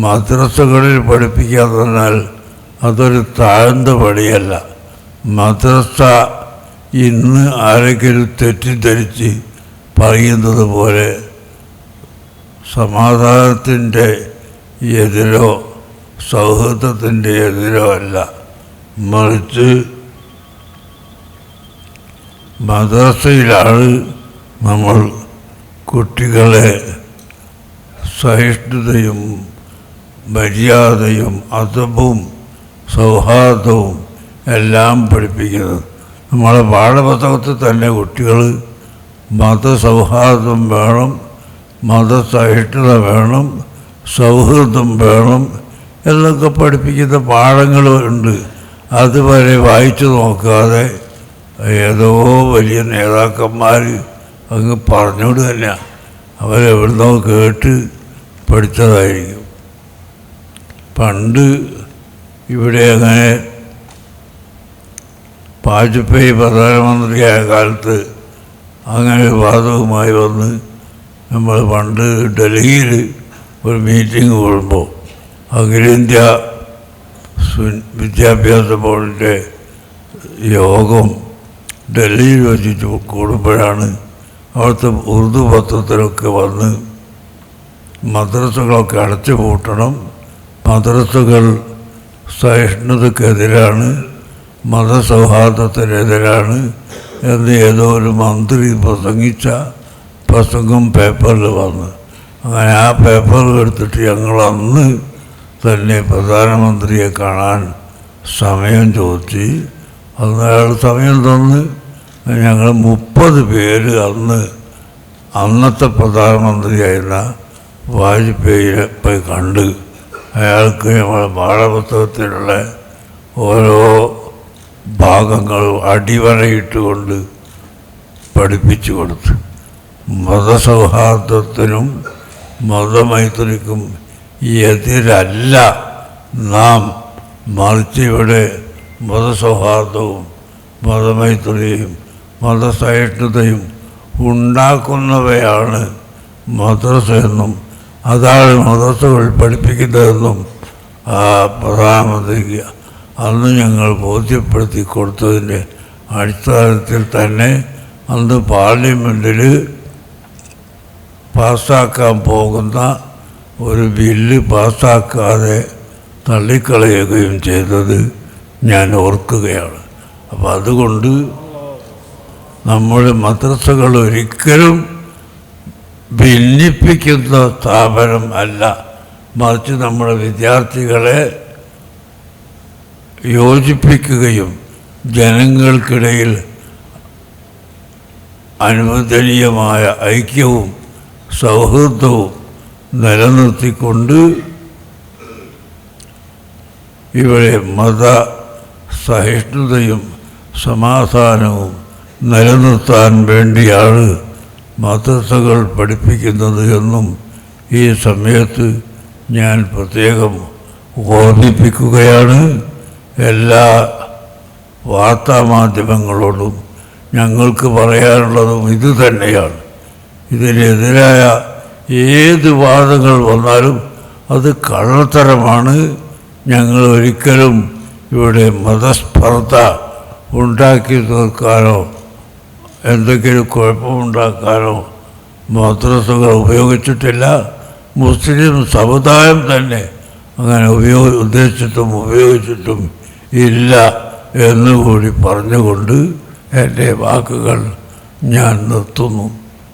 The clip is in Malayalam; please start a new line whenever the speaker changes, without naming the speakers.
മദ്രസകളിൽ പറഞ്ഞാൽ അതൊരു താഴ്ന്ന പണിയല്ല. മദ്രസ ഇന്ന് ആരെങ്കിലും തെറ്റിദ്ധരിച്ച് പറയുന്നത് പോലെ സമാധാനത്തിന്റെ എതിരോ സൗഹൃദത്തിന്റെ എതിരോ അല്ല. മറിച്ച് മദ്രസയിലാണ് നമ്മൾ കുട്ടികളെ സഹിഷ്ണുതയും മര്യാദയും അതവും സൗഹാർദ്ദവും എല്ലാം പഠിപ്പിക്കുന്നത്. നമ്മളെ പാഠപുസ്തകത്തിൽ തന്നെ കുട്ടികൾ മതസൗഹാർദ്ദം വേണം മതസഹിഷ്ണുത വേണം സൗഹൃദം വേണം എന്നൊക്കെ പഠിപ്പിക്കുന്ന പാഠങ്ങളുണ്ട് അതുവരെ വായിച്ചു നോക്കാതെ ഏതോ വലിയ നേതാക്കന്മാർ അങ്ങ് പറഞ്ഞോട് തന്നെയാണ് അവരെവിടുന്നോ കേട്ട് പഠിച്ചതായിരിക്കും. പണ്ട് ഇവിടെ അങ്ങനെ വാജ്പേയി പ്രധാനമന്ത്രിയായ കാലത്ത് അങ്ങനെ വാദവുമായി വന്ന് നമ്മൾ പണ്ട് ഡൽഹിയിൽ ഒരു മീറ്റിംഗ് കൂടുമ്പോൾ അഖിലേന്ത്യാ വിദ്യാഭ്യാസ ബോർഡിന്റെ യോഗം ഡൽഹിയിൽ വെച്ചിട്ട് കൂടുമ്പോഴാണ് അവിടുത്തെ ഉറുദു പത്രത്തിലൊക്കെ വന്ന് മദ്രസകളൊക്കെ അടച്ചു പൂട്ടണം മദ്രസകൾ സഹിഷ്ണുതക്കെതിരാണ് മതസൗഹാർദ്ദത്തിനെതിരാണ് എന്ന് ഏതോ ഒരു മന്ത്രി പ്രസംഗിച്ച പ്രസംഗം പേപ്പറിൽ വന്ന്. അങ്ങനെ ആ പേപ്പർ എടുത്തിട്ട് ഞങ്ങൾ അന്ന് തന്നെ പ്രധാനമന്ത്രിയെ കാണാൻ സമയം ചോദിച്ച് അന്ന് അയാൾ സമയം തന്ന് ഞങ്ങൾ മുപ്പത് പേര് അന്ന് അന്നത്തെ പ്രധാനമന്ത്രിയായിരുന്ന വാജ്പേയിയെ പോയി കണ്ട് അയാൾക്ക് നമ്മൾ പാഠപുസ്തകത്തിലുള്ള ഓരോ ഭാഗങ്ങൾ അടിവരയിട്ടുകൊണ്ട് പഠിപ്പിച്ചു കൊടുത്തു. മതസൗഹാർദ്ദത്തിനും മതമൈത്രിക്കും എതിരല്ല നാം മറിച്ച് ഇവിടെ മതസൗഹാർദ്ദവും മതമൈത്രിയും മതസഹിഷ്ണുതയും ഉണ്ടാക്കുന്നവയാണ് മദ്രസ എന്നും അതാണ് മദ്രസകൾ പഠിപ്പിക്കുന്നതെന്നും പ്രധാനമന്ത്രിക്ക് അന്ന് ഞങ്ങൾ ബോധ്യപ്പെടുത്തി കൊടുത്തതിന്റെ അടിസ്ഥാനത്തിൽ തന്നെ അന്ന് പാർലമെന്റിൽ പാസ്സാക്കാൻ പോകുന്ന ഒരു ബില്ല് പാസ്സാക്കാതെ തള്ളിക്കളയുകയും ചെയ്തത് ഞാൻ ഓർക്കുകയാണ്. അപ്പോൾ അതുകൊണ്ട് നമ്മൾ മദ്രസകൾ ഒരിക്കലും ഭിന്നിപ്പിക്കുന്ന സ്ഥാപനം അല്ല. മറിച്ച് നമ്മുടെ വിദ്യാർത്ഥികളെ യോജിപ്പിക്കുകയും ജനങ്ങൾക്കിടയിൽ അനുവദനീയമായ ഐക്യവും സൗഹൃദവും നിലനിർത്തിക്കൊണ്ട് ഇവിടെ മത സഹിഷ്ണുതയും സമാധാനവും നിലനിർത്താൻ വേണ്ടിയാണ് മദ്രസകൾ പഠിപ്പിക്കുന്നത് എന്നും ഈ സമയത്ത് ഞാൻ പ്രത്യേകം ഓർമ്മിപ്പിക്കുകയാണ്. എല്ലാ വാർത്താമാധ്യമങ്ങളോടും ഞങ്ങൾക്ക് പറയാനുള്ളതും ഇത് തന്നെയാണ്. ഇതിനെതിരായ ഏത് വാദങ്ങൾ വന്നാലും അത് കള്ളത്തരമാണ്. ഞങ്ങൾ ഒരിക്കലും ഇവിടെ മതസ്പർദ്ധ ഉണ്ടാക്കി തീർക്കാനോ എന്തെങ്കിലും കുഴപ്പമുണ്ടാക്കാനോ മദ്രസകൾ ഉപയോഗിച്ചിട്ടില്ല. മുസ്ലിം സമുദായം തന്നെ അങ്ങനെ ഉപയോഗ ഉദ്ദേശിച്ചിട്ടും ഉപയോഗിച്ചിട്ടും ഇല്ല എന്നുകൂടി പറഞ്ഞുകൊണ്ട് എന്റെ വാക്കുകൾ ഞാൻ നിർത്തുന്നു.